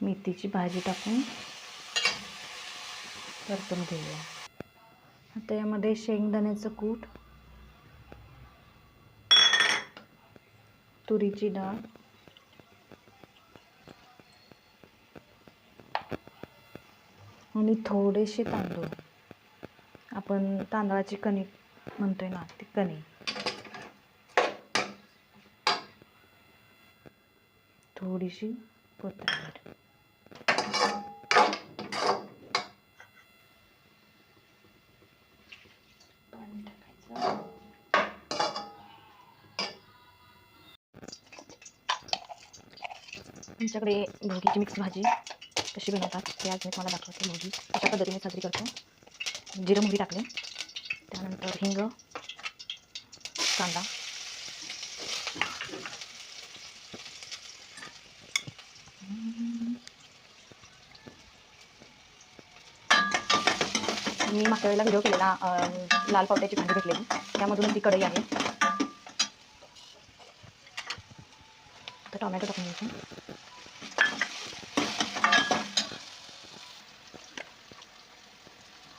मेथीची भाजी टाकून परतून घेऊया. आता यामध्ये शेंगदाण्याचं कूट तुरीची डाळ आणि थोडेसे तांदूळ. आपण तांदळाची कणिक म्हणतोय ना ती कणिक थोडीशी कोथिंबीर. आमच्याकडे भोगीची मिक्स भाजी कशी बनवतात ते आज मी तुम्हाला दाखवते. भोगी अशा पद्धतीने साजरी करतो. जिरं मोहरी टाकले. त्यानंतर हिंग कांदा. मी मागच्या वेळेला व्हिडिओ केलेला लाल पावट्याची भाजी घेतलेली. त्यामधून ती कढई आहे. तर टोमॅटो टाकून घ्यायची.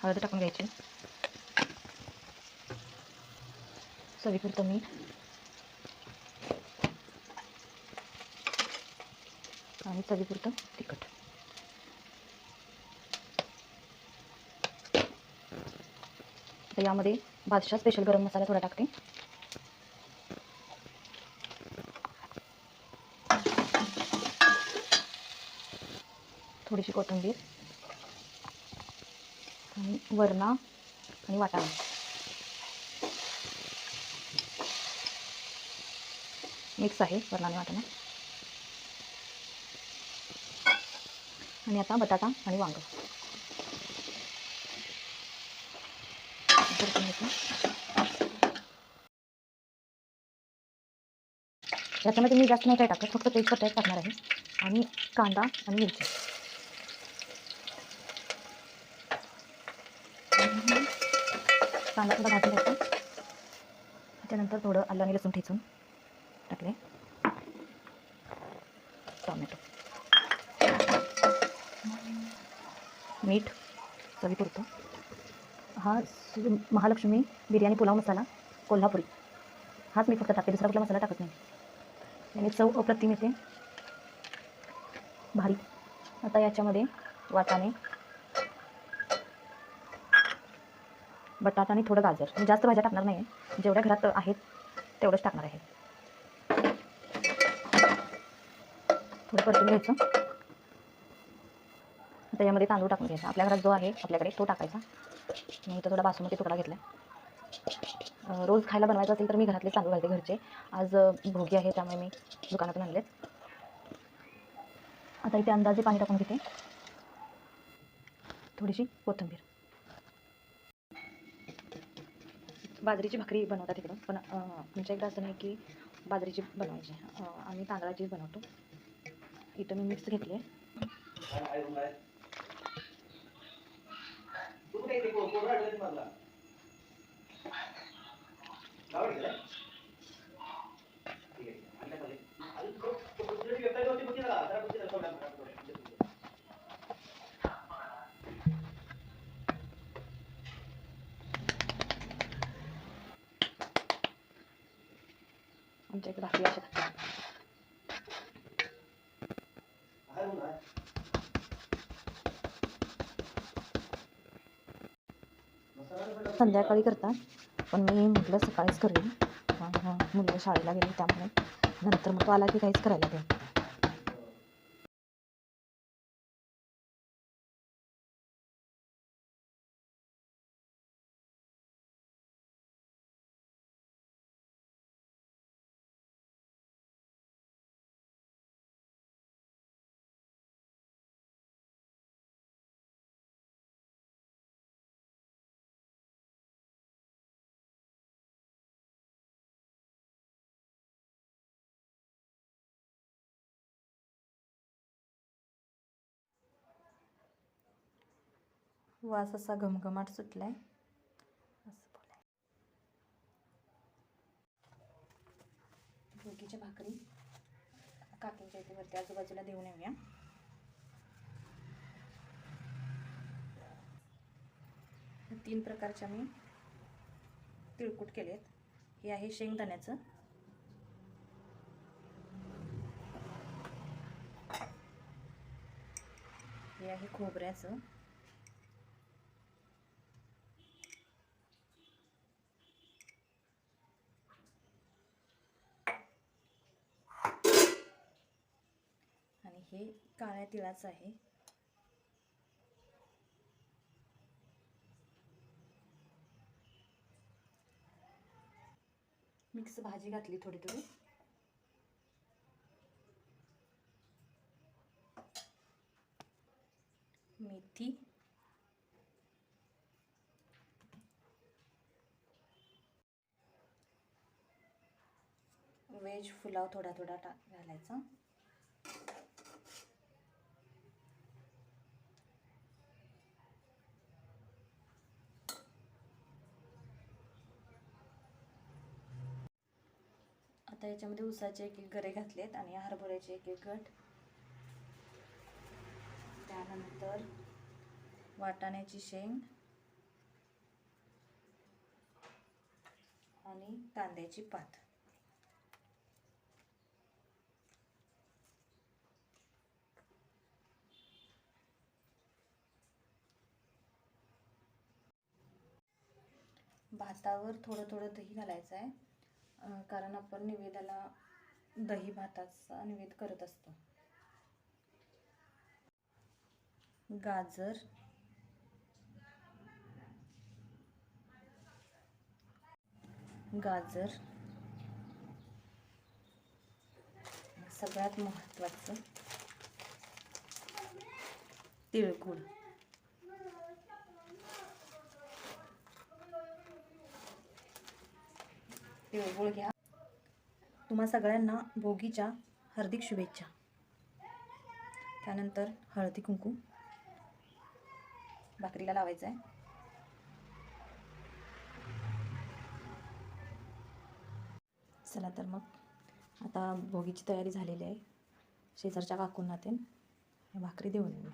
हळद टाकून घ्यायची. चवीपुरतं मीठ आणि चवीपुरतं तिखट. तर यामध्ये बादशाह स्पेशल गरम मसाला थोडा टाकते. थोडीशी कोथिंबीर. आणि वरणा आणि वाटाणा. मिक्स आहे वरणा आणि वाटाणा. आणि आता बटाटा आणि वांग. याच्यामध्ये मी जास्त नाही काय टाकत फक्त तेजपत्ता टाकणार आहे. आणि कांदा आणि मिरची. कांदा थोडा भाजून घ्यायचा त्याच्यानंतर थोडं आलं आणि लसूण ठेचून टाकले. टॉमॅटो. मीठ चवीपुरतं हा महालक्ष्मी बिर्याणी पुलाव मसाला कोल्हापुरी. हाच मी फक्त टाकते दुसरा कुठला मसाला टाकत नाही. आणि चव अप्रतिम येते. भारी. आता याच्यामध्ये वाटाणे बटाटा आणि थोडं गाजर. मी जास्त भाज्या टाकणार नाही आहे जेवढ्या घरात आहेत तेवढंच टाकणार आहे. थोडं परतून घ्यायचं. त्याच्यामध्ये यामध्ये तांदूळ टाकून घ्यायचा. आपल्या घरात जो आहे आपल्याकडे तो टाकायचा. मी इथं थोडा बासमती तुकडा घेतला रोज खायला बनवायचं असेल तर मी घरातले तांदूळ घालते घरचे. आज भोगी आहे त्यामुळे मी दुकानातून आणलेत. आता इथे अंदाजे पाणी टाकून घेते. थोडीशी कोथिंबीर. बाजरीची भाकरी बनवतात तिकडं पण आमच्या इकडं असं नाही की बाजरीची बनवायची. आम्ही तांदळाचीच बनवतो. इथं मी मिक्स घेतली आहे. आमच्या इकडे भाकरी अशा संध्याकाळी करतात पण मी म्हटलं सकाळीच करेन मुलगा शाळेला गेले त्यामुळे नंतर मग तो आला की काहीच करायला दे वास असा घमघमाट सुटला आहे असं बोलाय भाकरी काकींच्या इथे वरती आजूबाजूला देऊन येऊया. तीन प्रकारच्या मी तिळकूट केले आहेत हे आहे शेंगदाण्याचं. हे आहे खोबऱ्याचं. हे काळ्या तिळाचं आहे. मिक्स भाजी घातली थोडी थोडी. मेथी. व्हेज पुलाव थोडा थोडा टाक घालायचा. आता याच्यामध्ये उसाचे एक एक गरे घातलेत आणि हरभऱ्याचे एक एक गट. त्यानंतर वाटाण्याची शेंग आणि कांद्याची पात. भातावर थोडं थोडं दही घालायचं आहे कारण आपण निवेदाला दही भाताचा निवेद करत असतो. गाजर. गाजर. सगळ्यात महत्त्वाचं तिळगुळ. तिळगुळ घ्या तुम्हा सगळ्यांना भोगीच्या हार्दिक शुभेच्छा. त्यानंतर हळदी कुंकू. भाकरीला लावायचं आहे चला तर मग. आता भोगीची तयारी झालेली आहे. शेजारच्या काकूंना ते भाकरी देऊन येऊया.